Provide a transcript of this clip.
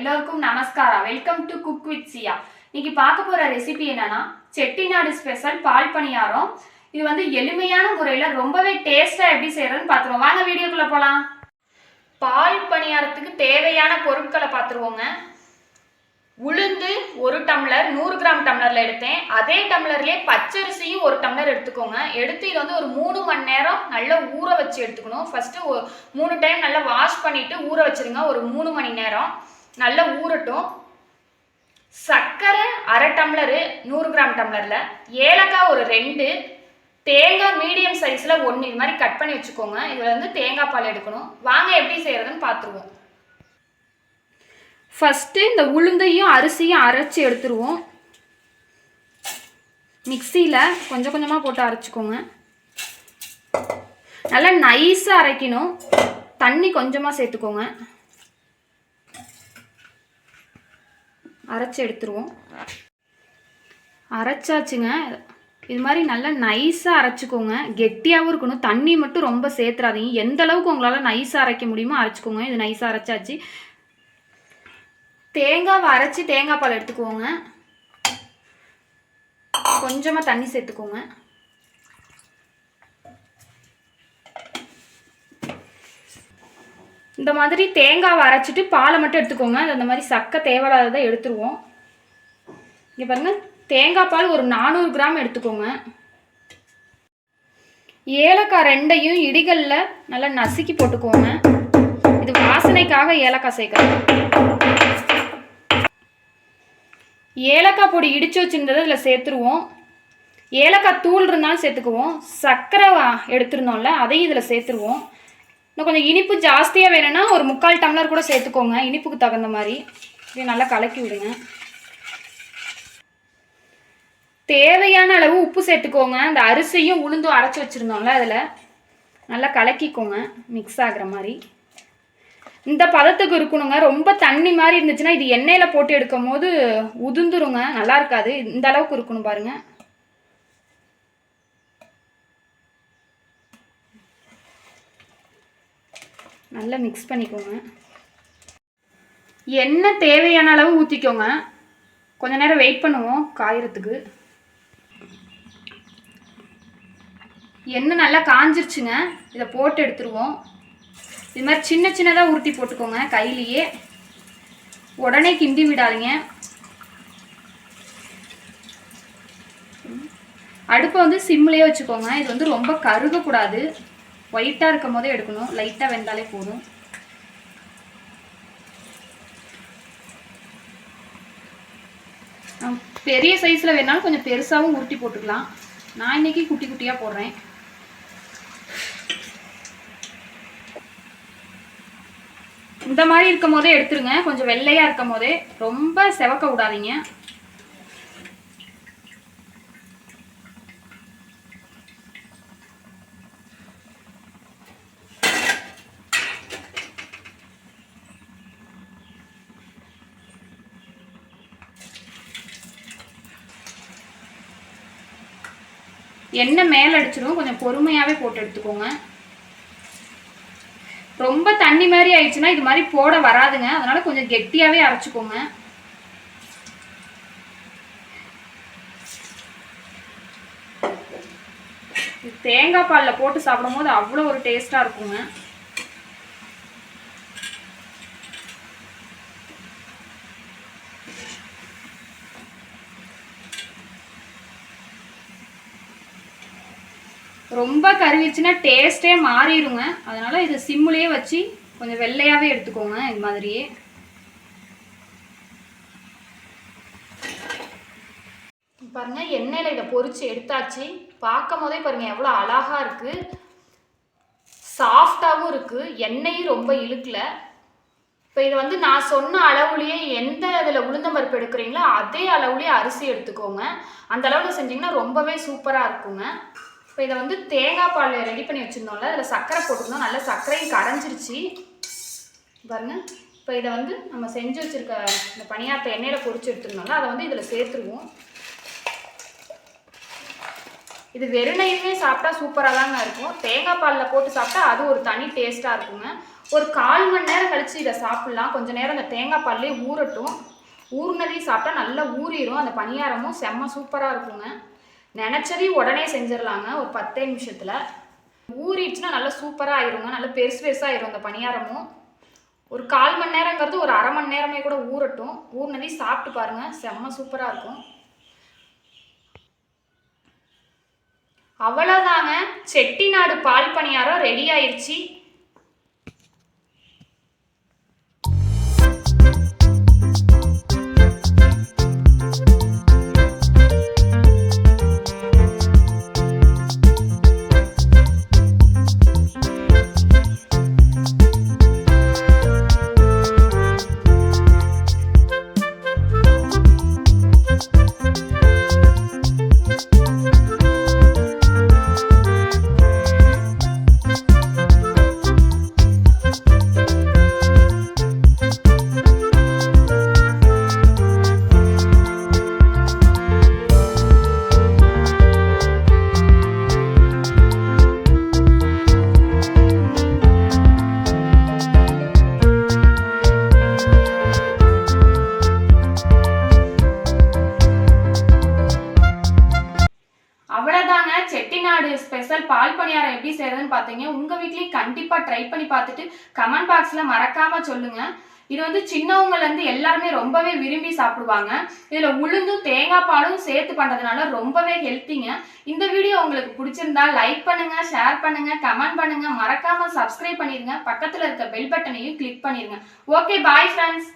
எல்லோருக்கும் நமஸ்காரா? Welcome to cook with Siya இன்னைக்கு பார்க்க போகிற ரெசிபி என்னன்னா செட்டிநாடு ஸ்பெஷல் பால் பணியாரம். இது வந்து எளிமையான முறையில் ரொம்பவே டேஸ்ட்டாக எப்படி செய்கிறதுன்னு பார்த்துருவோம். வாங்க வீடியோக்குள்ளே போகலாம் பால் பணியாரத்துக்கு தேவையான பொருட்களை பார்த்துருவோங்க. உளுந்து ஒரு டம்ளர் நூறு கிராம் டம்ளரில் எடுத்தேன். அதே டம்ளர்லேயே பச்சரிசியும் ஒரு டம்ளர் எடுத்துக்கோங்க. எடுத்து இது வந்து ஒரு மூணு மணி நேரம் நல்லா ஊற வச்சு எடுத்துக்கணும். ஃபஸ்ட்டு மூணு டைம் நல்லா வாஷ் பண்ணிவிட்டு ஊற வச்சிருங்க. ஒரு மூணு மணி நேரம். நல்லா ஊறட்டும். சர்க்கரை அரை டம்ளரு நூறு கிராம் டம்ளரில். ஏலக்காய் ஒரு ரெண்டு. தேங்காய் மீடியம் சைஸில் ஒன்று இது மாதிரி கட் பண்ணி வச்சுக்கோங்க. இதில் வந்து தேங்காய் பால் எடுக்கணும். வாங்க எப்படி செய்கிறதுன்னு பார்த்துருவோம் ஃபஸ்ட்டு இந்த உளுந்தையும் அரிசியும் அரைச்சி எடுத்துருவோம். மிக்சியில் கொஞ்சம் கொஞ்சமாக போட்டு அரைச்சிக்கோங்க. நல்லா நைஸாக அரைக்கணும். தண்ணி கொஞ்சமாக சேர்த்துக்கோங்க. அரைச்சி எடுத்துருவோம். அரைச்சாச்சுங்க. இது மாதிரி நல்லா நைஸாக அரைச்சிக்கோங்க. கெட்டியாகவும் இருக்கணும். தண்ணி மட்டும் ரொம்ப சேர்த்துறாதீங்க. எந்த அளவுக்கு உங்களால் நைஸாக அரைக்க முடியுமோ அரைச்சிக்கோங்க. இது நைஸாக அரைச்சாச்சு. தேங்காவை அரைச்சி தேங்காய் பால் எடுத்துக்கோங்க கொஞ்சமாக தண்ணி சேர்த்துக்கோங்க. இந்த மாதிரி தேங்காவை அரைச்சிட்டு பாலை மட்டும் எடுத்துக்கோங்க. அது அந்த மாதிரி சக்கை தேவையில்லாததை எடுத்துருவோம். இங்கே பாருங்கள் தேங்காய் பால் ஒரு நானூறு கிராம் எடுத்துக்கோங்க. ஏலக்காய் ரெண்டையும் இடிகளில் நல்லா நசுக்கி போட்டுக்கோங்க. இது வாசனைக்காக ஏலக்காய் சேர்க்குறேன் ஏலக்காய் பொடி இடித்து வச்சுருந்ததை இதில் சேர்த்துருவோம். ஏலக்காய் தூள் இருந்தாலும் சேர்த்துக்குவோம். சர்க்கரை எடுத்துருந்தோம்ல எடுத்திருந்தோம்ல அதையும் இதில் சேர்த்துருவோம். இன்னும் கொஞ்சம் இனிப்பு ஜாஸ்தியாக வேணும்னா ஒரு முக்கால் டம்ளர் கூட சேர்த்துக்கோங்க. இனிப்புக்கு தகுந்த மாதிரி. இதை நல்லா கலக்கி விடுங்க. தேவையான அளவு உப்பு சேர்த்துக்கோங்க. அந்த அரிசியும் உளுந்தும் அரைச்சி வச்சுருந்தோம்ல அதில். நல்லா கலக்கிக்கோங்க. மிக்ஸ் ஆகிற மாதிரி. இந்த பதத்துக்கு இருக்கணுங்க. ரொம்ப தண்ணி மாதிரி இருந்துச்சுன்னா இது எண்ணெயில் போட்டு எடுக்கும் போது உதிர்ந்துருங்க. நல்லா இருக்காது. இந்த அளவுக்கு இருக்கணும் பாருங்கள் நல்லா மிக்ஸ் பண்ணிக்கோங்க. எண்ணெய் தேவையான அளவு ஊற்றிக்கோங்க கொஞ்ச நேரம் வெயிட் பண்ணுவோம் காயறதுக்கு. எண்ணெய் நல்லா காஞ்சிருச்சுங்க. இதை போட்டு எடுத்துருவோம். இது மாதிரி சின்ன சின்னதாக உருட்டி போட்டுக்கோங்க கையிலையே. உடனே கிண்டி விடாதீங்க. அடுப்பை வந்து சிம்லேயே வச்சுக்கோங்க. இது வந்து ரொம்ப கருகக்கூடாது. ஒயிட்டாக இருக்கும் போதே எடுக்கணும். லைட்டாக வெந்தாலே போதும். பெரிய சைஸில் வேணாலும் கொஞ்சம் பெருசாகவும் உருட்டி போட்டுக்கலாம். நான் இன்னைக்கு குட்டி குட்டியாக போடுறேன். இந்த மாதிரி இருக்கும் போதே எடுத்துருங்க. கொஞ்சம் வெள்ளையாக இருக்கும் போதே ரொம்ப செவக்க விடாதீங்க. எண்ணெய் மேலே அடிச்சிடும் கொஞ்சம் பொறுமையாகவே போட்டு எடுத்துக்கோங்க. ரொம்ப தண்ணி மாதிரி ஆயிடுச்சுன்னா இது மாதிரி போட வராதுங்க. அதனால் கொஞ்சம் கெட்டியாகவே அரைச்சிக்கோங்க. தேங்காய் பாலில் போட்டு சாப்பிடும்போது அவ்வளோ ஒரு டேஸ்ட்டாக இருக்குங்க. ரொம்ப கருவிச்சுன்னா டேஸ்ட்டே மாறிடுங்க அதனால் இது சிம்முலேயே வச்சு கொஞ்சம் வெள்ளையாகவே எடுத்துக்கோங்க இது மாதிரியே. பாருங்கள் எண்ணெயில் இதை பொறிச்சு எடுத்தாச்சு. பார்க்கும் போதே பாருங்கள் எவ்வளோ அழகாக இருக்குது சாஃப்டாகவும் இருக்குது எண்ணெயும் ரொம்ப இழுக்கல. இப்போ இதை வந்து நான் சொன்ன அளவுலேயே எந்த இதில் உளுந்தம்பருப்பு எடுக்கிறீங்களோ அதே அளவுலேயே அரிசி எடுத்துக்கோங்க. அந்த அளவில் செஞ்சிங்கன்னா ரொம்பவே சூப்பராக இருக்குங்க. இப்போ இதை வந்து தேங்காய் பால் ரெடி பண்ணி வச்சுருந்தோம்ல அதில் சர்க்கரை போட்டுருந்தோம். நல்லா சர்க்கரையும் கரைஞ்சிருச்சு. பாருங்க. இப்போ இதை வந்து நம்ம செஞ்சு வச்சுருக்க இந்த பணியாரத்தை எண்ணெயில் பொறிச்சு எடுத்துருந்தோம்ல அதை வந்து இதில் சேர்த்துருவோம். இது வெறுனையுமே சாப்பிட்டா சூப்பராக தாங்க இருக்கும். தேங்காய் பாலில் போட்டு சாப்பிட்டா அது ஒரு தனி டேஸ்ட்டாக இருக்குங்க. ஒரு கால் மணி நேரம் கழித்து இதை சாப்பிட்லாம். கொஞ்ச நேரம் இந்த தேங்காய் பால்லே ஊறட்டும். ஊறினதையும் சாப்பிட்டா நல்லா ஊறிடும் அந்த பணியாரமும் செம்ம சூப்பராக இருக்குங்க. நினச்சதையும் உடனே செஞ்சிடலாங்க. ஒரு பத்தே நிமிஷத்தில். ஊறிடுச்சுன்னா நல்லா சூப்பராக ஆயிருங்க. நல்லா பெருசு பெருசாக ஆயிரும் அந்த பணியாரமும். ஒரு கால் மணி நேரங்கிறது ஒரு அரை மணி நேரமே கூட ஊறட்டும். ஊறினதையும் சாப்பிட்டு பாருங்கள் செம்ம சூப்பராக இருக்கும். அவ்வளோதாங்க செட்டிநாடு பால் பணியாரம் ரெடி ஆயிடுச்சு பார்த்தீங்க உங்க வீட்லேயும் கண்டிப்பா ட்ரை பண்ணி பார்த்துட்டு கமெண்ட் பாக்ஸ்ல மறக்காம சொல்லுங்க. இது வந்து சின்னவங்கலேருந்து எல்லாருமே ரொம்பவே விரும்பி சாப்பிடுவாங்க. இதில் உளுந்தும் தேங்காய் பாலும் சேர்த்து பண்றதுனால ரொம்பவே ஹெல்த்திங்க இந்த வீடியோ உங்களுக்கு பிடிச்சிருந்தா லைக் பண்ணுங்க ஷேர் பண்ணுங்க கமெண்ட் பண்ணுங்க. மறக்காமல் சப்ஸ்கிரைப் பண்ணிடுங்க பக்கத்தில் இருக்க பெல் பட்டனையும் கிளிக் பண்ணிடுங்க ஓகே பாய் ஃப்ரெண்ட்ஸ்